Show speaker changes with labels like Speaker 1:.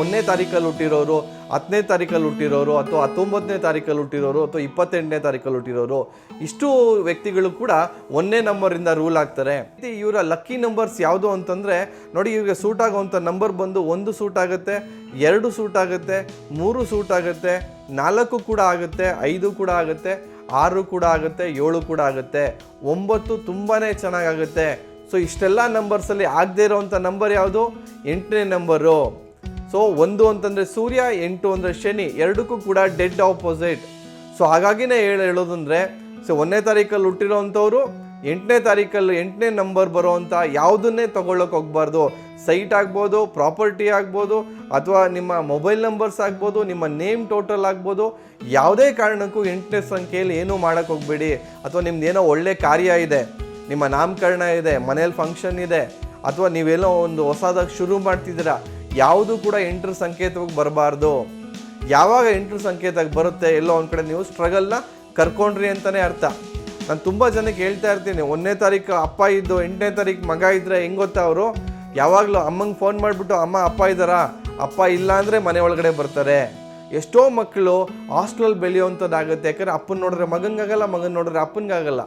Speaker 1: ಒಂದನೇ ತಾರೀಕಲ್ಲಿ ಹುಟ್ಟಿರೋರು, ಹತ್ತನೇ ತಾರೀಕಲ್ಲಿ ಹುಟ್ಟಿರೋರು ಅಥವಾ ಹತ್ತೊಂಬತ್ತನೇ ತಾರೀಕಲ್ಲಿ ಹುಟ್ಟಿರೋರು ಅಥವಾ ಇಪ್ಪತ್ತೆಂಟನೇ ತಾರೀಕಲ್ಲಿ ಹುಟ್ಟಿರೋರು, ಇಷ್ಟು ವ್ಯಕ್ತಿಗಳು ಕೂಡ ಒಂದನೇ ನಂಬರಿಂದ ರೂಲ್ ಆಗ್ತಾರೆ. ಇವರ ಲಕ್ಕಿ ನಂಬರ್ಸ್ ಯಾವುದು ಅಂತಂದರೆ, ನೋಡಿ ಇವರಿಗೆ ಸೂಟ್ ಆಗುವಂಥ ನಂಬರ್ ಬಂದು ಒಂದು ಸೂಟ್ ಆಗುತ್ತೆ, ಎರಡು ಸೂಟ್ ಆಗುತ್ತೆ, ಮೂರು ಸೂಟ್ ಆಗುತ್ತೆ, ನಾಲ್ಕು ಕೂಡ ಆಗುತ್ತೆ, ಐದು ಕೂಡ ಆಗುತ್ತೆ, ಆರು ಕೂಡ ಆಗುತ್ತೆ, ಏಳು ಕೂಡ ಆಗುತ್ತೆ, ಒಂಬತ್ತು ತುಂಬಾ ಚೆನ್ನಾಗಾಗುತ್ತೆ ಸೊ ಇಷ್ಟೆಲ್ಲ ನಂಬರ್ಸಲ್ಲಿ ಆಗದೇ ಇರೋವಂಥ ನಂಬರ್ ಯಾವುದು? ಎಂಟನೇ ನಂಬರು. ಸೊ ಒಂದು ಅಂತಂದರೆ ಸೂರ್ಯ, ಎಂಟು ಅಂದರೆ ಶನಿ, ಎರಡಕ್ಕೂ ಕೂಡ ಡೆಡ್ ಆಪೋಸಿಟ್ ಸೊ ಹಾಗಾಗಿನೇ ಹೇಳಿ ಹೇಳೋದಂದರೆ ಸೊ ಒಂದನೇ ತಾರೀಕಲ್ಲಿ ಹುಟ್ಟಿರೋವಂಥವ್ರು ಎಂಟನೇ ತಾರೀಕಲ್ಲಿ ಎಂಟನೇ ನಂಬರ್ ಬರೋವಂಥ ಯಾವುದನ್ನೇ ತಗೊಳ್ಳೋಕೆ ಹೋಗ್ಬಾರ್ದು. ಸೈಟ್ ಆಗ್ಬೋದು ಪ್ರಾಪರ್ಟಿ ಆಗ್ಬೋದು, ಅಥವಾ ನಿಮ್ಮ ಮೊಬೈಲ್ ನಂಬರ್ಸ್ ಆಗ್ಬೋದು, ನಿಮ್ಮ ನೇಮ್ ಟೋಟಲ್ ಆಗ್ಬೋದು, ಯಾವುದೇ ಕಾರಣಕ್ಕೂ ಎಂಟನೇ ಸಂಖ್ಯೆಯಲ್ಲಿ ಏನೂ ಮಾಡೋಕ್ಕೆ ಹೋಗಬೇಡಿ. ಅಥವಾ ನಿಮ್ದು ಏನೋ ಒಳ್ಳೆ ಕಾರ್ಯ ಇದೆ, ನಿಮ್ಮ ನಾಮಕರಣ ಇದೆ, ಮನೇಲಿ ಫಂಕ್ಷನ್ ಇದೆ, ಅಥವಾ ನೀವೇನೋ ಒಂದು ಹೊಸದಾಗಿ ಶುರು ಮಾಡ್ತಿದ್ದೀರಾ ಯಾವುದು ಕೂಡ ಎಂಟ್ರ ಸಂಕೇತವಾಗಿ ಬರಬಾರ್ದು. ಯಾವಾಗ ಎಂಟ್ರ್ ಸಂಕೇತಕ್ಕೆ ಬರುತ್ತೆ ಎಲ್ಲೋ ಒಂದು ಕಡೆ ನೀವು ಸ್ಟ್ರಗಲ್ನ ಕರ್ಕೊಂಡ್ರಿ ಅಂತಲೇ ಅರ್ಥ. ನಾನು ತುಂಬ ಜನಕ್ಕೆ ಹೇಳ್ತಾ ಇರ್ತೀನಿ, ಒಂದನೇ ತಾರೀಕು ಅಪ್ಪ ಇದ್ದು ಎಂಟನೇ ತಾರೀಕು ಮಗ ಇದ್ದರೆ ಹೆಂಗೆ ಗೊತ್ತಾ ಅವರು? ಯಾವಾಗಲೂ ಅಮ್ಮಂಗೆ ಫೋನ್ ಮಾಡಿಬಿಟ್ಟು, ಅಮ್ಮ, ಅಪ್ಪ ಇದ್ದಾರಾ? ಅಪ್ಪ ಇಲ್ಲ ಅಂದರೆ ಮನೆ ಒಳಗಡೆ ಬರ್ತಾರೆ. ಎಷ್ಟೋ ಮಕ್ಕಳು ಹಾಸ್ಟೆಲಲ್ಲಿ ಬೆಳೆಯುವಂಥದ್ದಾಗುತ್ತೆ. ಯಾಕಂದ್ರೆ ಅಪ್ಪನ ನೋಡಿದ್ರೆ ಮಗನಿಗಾಗಲ್ಲ, ಮಗನ ನೋಡಿದ್ರೆ ಅಪ್ಪನಿಗಾಗಲ್ಲ.